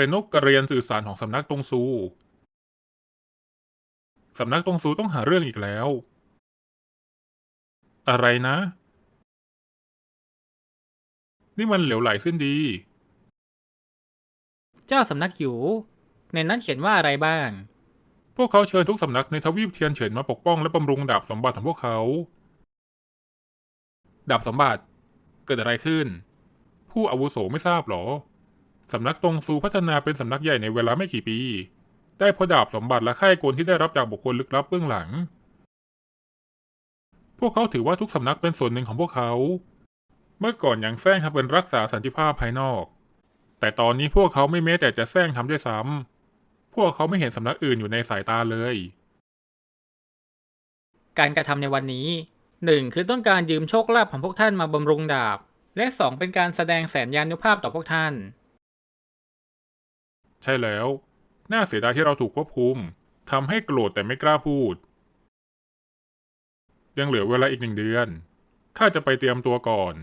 เป็นนกกระเรียนสื่อสารของสำนักตงซู สำนักตงซูต้องหาเรื่องอีกแล้ว อะไรนะ นี่มันเหลวไหลขึ้นดี เจ้าสำนักอยู่ ในนั้นเขียนว่าอะไรบ้าง พวกเขาเชิญทุกสำนักในทวีปเทียนเฉินมาปกป้องและบำรุงดาบสมบัติของพวกเขา ดาบสมบัติ เกิดอะไรขึ้น ผู้อาวุโสไม่ทราบหรอ สำนักตรงซูพัฒนาเป็นสำนักใหญ่ในเวลาไม่กี่ปี ได้พราะดาบสมบัติและค่ายกลที่ได้รับจากบุคคลลึกลับเบื้องหลัง พวกเขาถือว่าทุกสำนักเป็นส่วนหนึ่งของพวกเขา เมื่อก่อนยังแซงทำเป็นรักษาสันติภาพภายนอก แต่ตอนนี้พวกเขาไม่แม้แต่จะแซงทำด้วยซ้ำพวกเขาไม่เห็นสำนักอื่นอยู่ในสายตาเลย การกระทำในวันนี้หนึ่งคือต้องการยืมโชคลาภของพวกท่านมาบำรุงดาบ และสองเป็นการแสดงแสนยานุภาพต่อพวกท่าน ช่แล้ว น่าเสียดายที่เราถูกควบคุมทำให้โกรธแต่ไม่กล้าพูด ยังเหลือเวลาอีกหนึ่งเดือน ข้าจะไปเตรียมตัวก่อน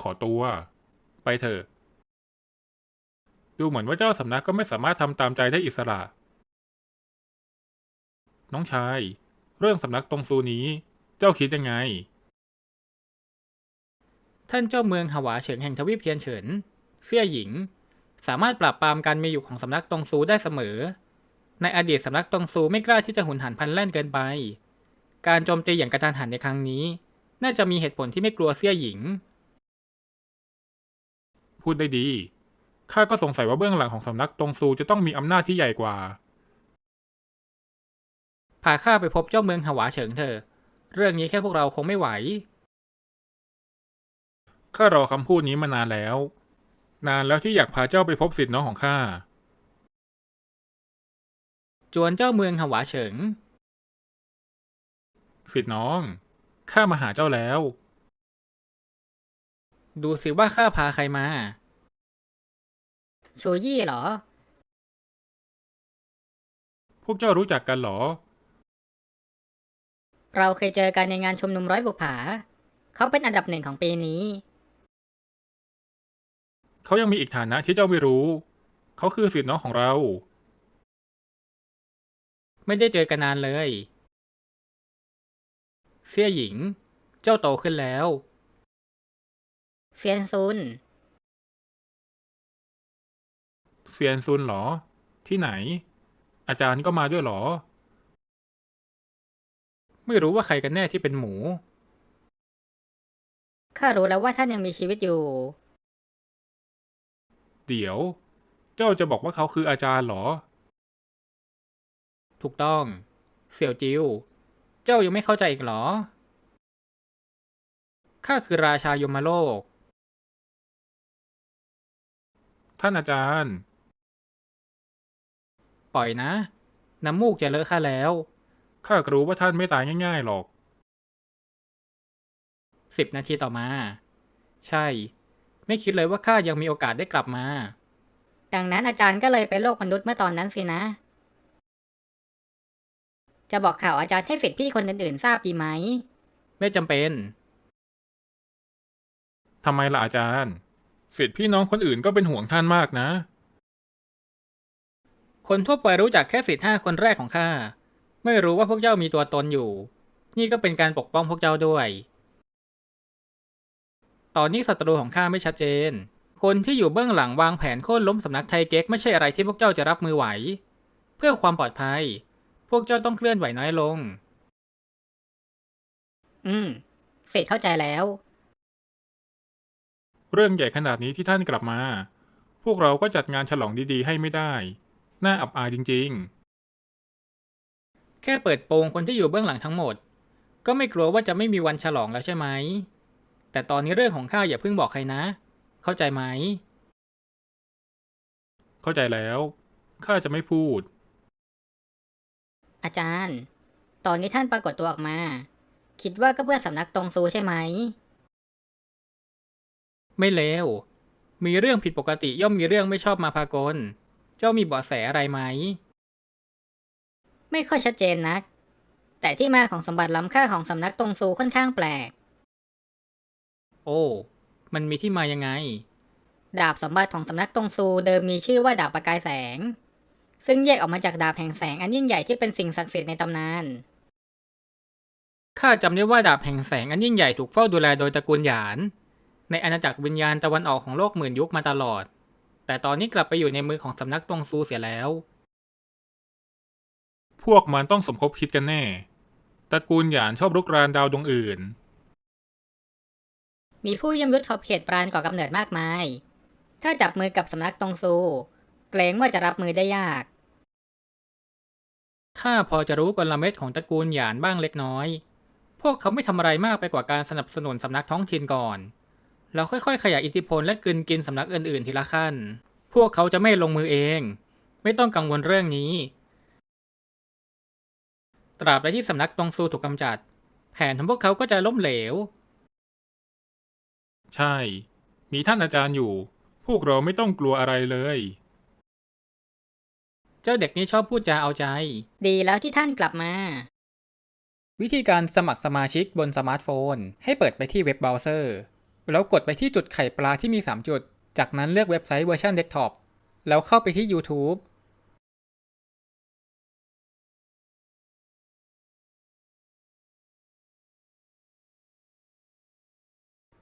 ขอตัว ไปเถอะ ดูเหมือนว่าเจ้าสำนักก็ไม่สามารถทำตามใจได้อิสระ น้องชาย เรื่องสำนักตรงซูนี้ เจ้าคิดยังไง ท่านเจ้าเมืองหวาเฉิงแห่งทวีปเทียนเฉิน เสี่ยหญิง สามารถปราบปรามการมีอยู่ของสำนักตงซูได้เสมอ ในอดีตสำนักตงซูไม่กล้าที่จะหุนหันพลันแล่นเกินไป การโจมตีอย่างกระทันหันในครั้งนี้ น่าจะมีเหตุผลที่ไม่กลัวเสี่ยหญิง พูดได้ดี ข้าก็สงสัยว่าเบื้องหลังของสำนักตรงซูจะต้องมีอำนาจที่ใหญ่กว่า พาข้าไปพบเจ้าเมืองหวาเฉิงเถอะ เรื่องนี้แค่พวกเราคงไม่ไหว ข้ารอคำพูดนี้มานานแล้ว นานแล้วที่อยากพาเจ้าไปพบสิทธิ์น้องของข้า จวนเจ้าเมืองหวาเฉิง สิทธิ์น้อง ข้ามาหาเจ้าแล้ว ดูสิว่าข้าพาใครมา ชูยี่เหรอ พวกเจ้ารู้จักกันเหรอ เราเคยเจอกันในงานชุมนุมร้อยบุปผา เขาเป็นอันดับหนึ่งของปีนี้ เขายังมีอีกฐานะที่เจ้าไม่รู้ เขาคือสิทธิ์น้องของเรา ไม่ได้เจอกันนานเลย เสี่ยหญิง เจ้าโตขึ้นแล้ว เซียนซุน เซียนซุนเหรอ ที่ไหน อาจารย์ก็มาด้วยเหรอ ไม่รู้ว่าใครกันแน่ที่เป็นหมู ข้ารู้แล้วว่าท่านยังมีชีวิตอยู่ เดี๋ยว เจ้าจะบอกว่าเขาคืออาจารย์เหรอ ถูกต้อง เสี่ยวจิว เจ้ายังไม่เข้าใจอีกเหรอ ข้าคือราชายมโลก ท่านอาจารย์ ปล่อยนะ น้ำมูกจะเลอะข้าแล้ว ข้าก็รู้ว่าท่านไม่ตายง่าย ๆ หรอก สิบนาทีต่อมา ใช่ ไม่คิดเลยว่าข้ายังมีโอกาสได้กลับมา ดังนั้นอาจารย์ก็เลยไปโลกมนุษย์เมื่อตอนนั้นสินะ จะบอกข่าวอาจารย์ให้สิทธิพี่คนอื่นๆทราบดีไหม ไม่จำเป็น ทำไมล่ะอาจารย์สิทธิ์พี่น้องคนอื่นก็เป็นห่วงท่านมากนะ คนทั่วไปรู้จักแค่สิทธิ์ห้าคนแรกของข้า ไม่รู้ว่าพวกเจ้ามีตัวตนอยู่ นี่ก็เป็นการปกป้องพวกเจ้าด้วย ตอนนี้ศัตรูของข้าไม่ชัดเจน คนที่อยู่เบื้องหลังวางแผนโค่นล้มสำนักไทเก๊กไม่ใช่อะไรที่พวกเจ้าจะรับมือไหว เพื่อความปลอดภัย พวกเจ้าต้องเคลื่อนไหวน้อยลง อืมสิทธิ์เข้าใจแล้ว เรื่องใหญ่ขนาดนี้ที่ท่านกลับมา พวกเราก็จัดงานฉลองดีๆ ให้ไม่ได้ น่าอับอายจริงแค่เปิดโปงคนที่อยู่เบื้องหลังทั้งหมด ก็ไม่กลัวว่าจะไม่มีวันฉลองแล้วใช่ไหม แต่ตอนนี้เรื่องของข้าอย่าเพิ่งบอกใครนะ เข้าใจไหมๆเข้าใจแล้ว ข้าจะไม่พูด อาจารย์ ตอนนี้ท่านปรากฏตัวออกมา คิดว่าก็เพื่อสำนักตรงซูใช่ไหม ไม่เลว มีเรื่องผิดปกติย่อมมีเรื่องไม่ชอบมาพากล เจ้ามีเบาะแสอะไรไหม ไม่ค่อยชัดเจนนัก แต่ที่มาของสมบัติล้ำค่าของสำนักตรงซูค่อนข้างแปลก โอ้ มันมีที่มายังไง ดาบสมบัติของสำนักตงซูเดิมมีชื่อว่าดาบประกายแสง ซึ่งแยกออกมาจากดาบแห่งแสงอันยิ่งใหญ่ที่เป็นสิ่งศักดิ์สิทธิ์ในตำนาน ข้าจำได้ว่าดาบแห่งแสงอันยิ่งใหญ่ถูกเฝ้าดูแลโดยตระกูลหยาน ในอาณาจักรวิญญาณตะวันออกของโลกหมื่นยุคมาตลอด แต่ตอนนี้กลับไปอยู่ในมือของสำนักตงซูเสียแล้ว พวกมันต้องสมคบคิดกันแน่ ตระกูลหยานชอบรุกรานดาวดวงอื่น มีผู้เยี่ยมยุทธขอบเขตปราณก่อกำเนิดมากมาย ถ้าจับมือกับสำนักตงซู เกรงว่าจะรับมือได้ยาก ข้าพอจะรู้กลเม็ดของตระกูลหยานบ้างเล็กน้อย พวกเขาไม่ทำอะไรมากไปกว่าการสนับสนุนสำนักท้องถิ่นก่อน แล้วค่อยๆ ขยายอิทธิพลและกลืนกินสำนักอื่นๆ ทีละขั้น พวกเขาจะไม่ลงมือเอง ไม่ต้องกังวลเรื่องนี้ ตราบใดที่สำนักตงซูถูกกำจัด แผนของพวกเขาก็จะล้มเหลว ใช่ มีท่านอาจารย์อยู่ พวกเราไม่ต้องกลัวอะไรเลย เจ้าเด็กนี้ชอบพูดจาเอาใจ ดีแล้วที่ท่านกลับมา วิธีการสมัครสมาชิกบนสมาร์ทโฟน ให้เปิดไปที่เว็บเบราว์เซอร์ แล้วกดไปที่จุดไข่ปลาที่มี 3 จุด จากนั้นเลือกเว็บไซต์เวอร์ชันเดสก์ท็อป แล้วเข้าไปที่ YouTube